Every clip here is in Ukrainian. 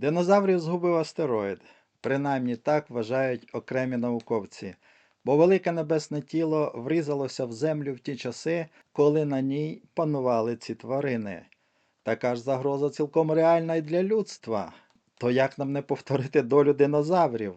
Динозаврів згубив астероїд. Принаймні так вважають окремі науковці. Бо велике небесне тіло врізалося в землю в ті часи, коли на ній панували ці тварини. Така ж загроза цілком реальна і для людства. То як нам не повторити долю динозаврів?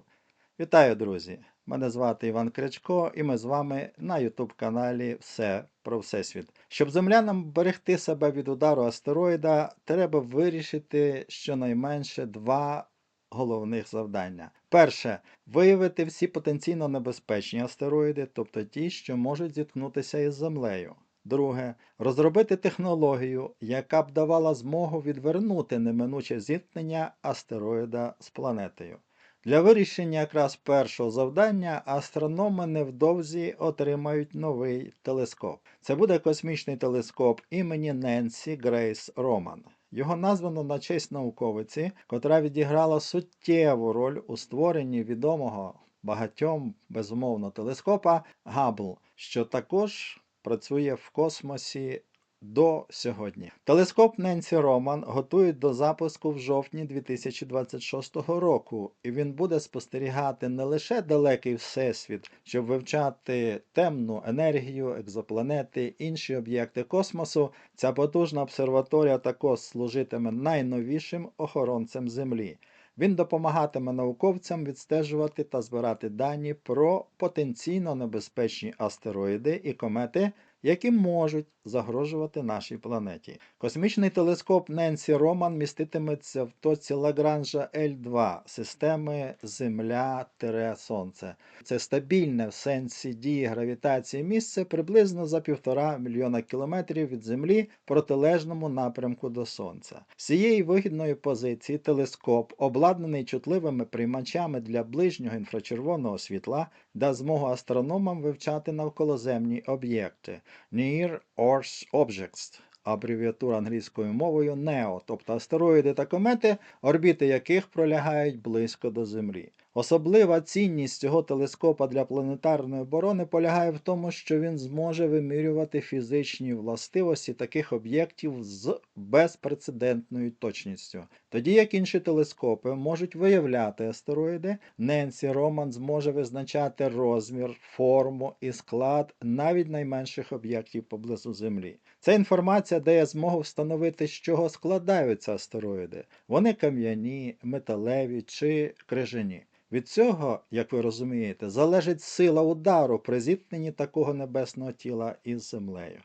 Вітаю, друзі! Мене звати Іван Крячко, і ми з вами на YouTube каналі Все про Всесвіт. Щоб землянам берегти себе від удару астероїда, треба вирішити щонайменше два головних завдання. Перше виявити всі потенційно небезпечні астероїди, тобто ті, що можуть зіткнутися із Землею. Друге розробити технологію, яка б давала змогу відвернути неминуче зіткнення астероїда з планетою. Для вирішення якраз першого завдання астрономи невдовзі отримають новий телескоп. Це буде космічний телескоп імені Ненсі Грейс Роман. Його названо на честь науковиці, котра відіграла суттєву роль у створенні відомого багатьом безумовно телескопа Габл, що також працює в космосі до сьогодні. Телескоп Ненсі Роман готують до запуску в жовтні 2026 року, і він буде спостерігати не лише далекий всесвіт, щоб вивчати темну енергію, екзопланети, інші об'єкти космосу. Ця потужна обсерваторія також служитиме найновішим охоронцем Землі. Він допомагатиме науковцям відстежувати та збирати дані про потенційно небезпечні астероїди і комети, які можуть загрожувати нашій планеті. Космічний телескоп Ненсі Роман міститиметься в точці Лагранжа L2 системи Земля-Сонце. Це стабільне в сенсі дії гравітації місце приблизно за півтора мільйона кілометрів від Землі в протилежному напрямку до Сонця. З цієї вигідної позиції телескоп, обладнаний чутливими приймачами для ближнього інфрачервоного світла, дасть змогу астрономам вивчати навколоземні об'єкти. Near Earth Objects, абревіатура англійською мовою NEO, тобто астероїди та комети, орбіти яких пролягають близько до Землі. Особлива цінність цього телескопа для планетарної оборони полягає в тому, що він зможе вимірювати фізичні властивості таких об'єктів з безпрецедентною точністю. Тоді як інші телескопи можуть виявляти астероїди, Ненсі Роман зможе визначати розмір, форму і склад навіть найменших об'єктів поблизу Землі. Ця інформація дає змогу встановити, з чого складаються астероїди. Вони кам'яні, металеві чи крижані. Від цього, як ви розумієте, залежить сила удару при зіткненні такого небесного тіла із Землею.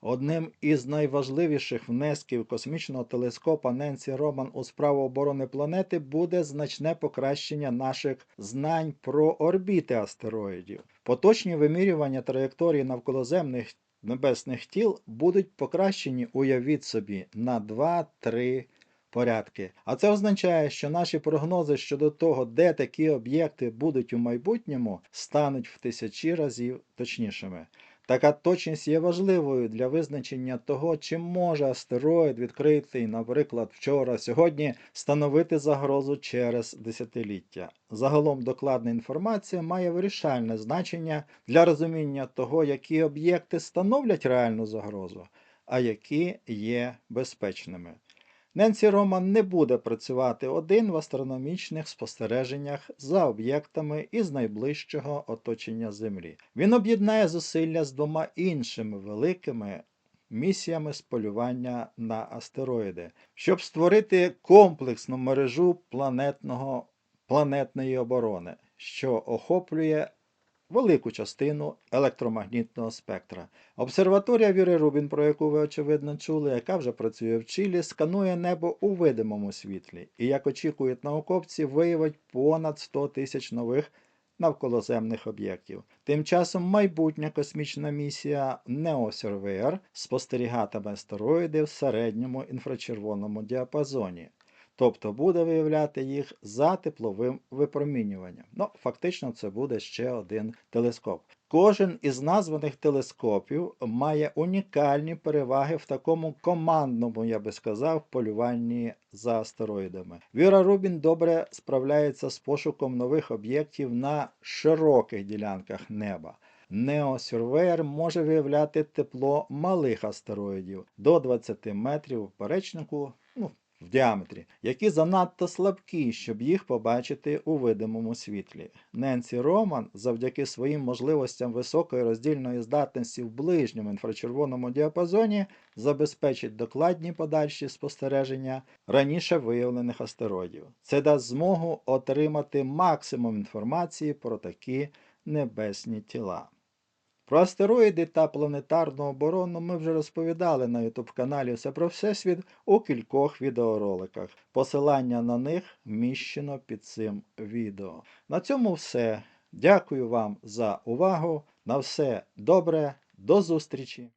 Одним із найважливіших внесків космічного телескопа Ненсі Роман у справу оборони планети буде значне покращення наших знань про орбіти астероїдів. Поточні вимірювання траєкторії навколоземних небесних тіл будуть покращені, уявіть собі, на 2-3 порядки. А це означає, що наші прогнози щодо того, де такі об'єкти будуть у майбутньому, стануть в тисячі разів точнішими. Така точність є важливою для визначення того, чи може астероїд, відкритий, наприклад, вчора, сьогодні, становити загрозу через десятиліття. Загалом докладна інформація має вирішальне значення для розуміння того, які об'єкти становлять реальну загрозу, а які є безпечними. Ненсі Роман не буде працювати один в астрономічних спостереженнях за об'єктами із найближчого оточення Землі. Він об'єднає зусилля з двома іншими великими місіями з полювання на астероїди, щоб створити комплексну мережу планетного, планетної оборони, що охоплює велику частину електромагнітного спектра. Обсерваторія Віри Рубін, про яку ви очевидно чули, яка вже працює в Чилі, сканує небо у видимому світлі і, як очікують науковці, виявить понад 100 тисяч нових навколоземних об'єктів. Тим часом майбутня космічна місія NEOSURVEYOR спостерігатиме астероїди в середньому інфрачервоному діапазоні тобто буде виявляти їх за тепловим випромінюванням. Ну, фактично, це буде ще один телескоп. Кожен із названих телескопів має унікальні переваги в такому командному, я би сказав, полюванні за астероїдами. Віра Рубін добре справляється з пошуком нових об'єктів на широких ділянках неба. Неосюрвеєр може виявляти тепло малих астероїдів до 20 метрів в ну, в діаметрі, які занадто слабкі, щоб їх побачити у видимому світлі. Ненсі Роман, завдяки своїм можливостям високої роздільної здатності в ближньому інфрачервоному діапазоні, забезпечить докладні подальші спостереження раніше виявлених астероїдів. Це дасть змогу отримати максимум інформації про такі небесні тіла. Про астероїди та планетарну оборону ми вже розповідали на YouTube каналі Все про Всесвіт у кількох відеороликах. Посилання на них вміщено під цим відео. На цьому все. Дякую вам за увагу. На все добре, до зустрічі!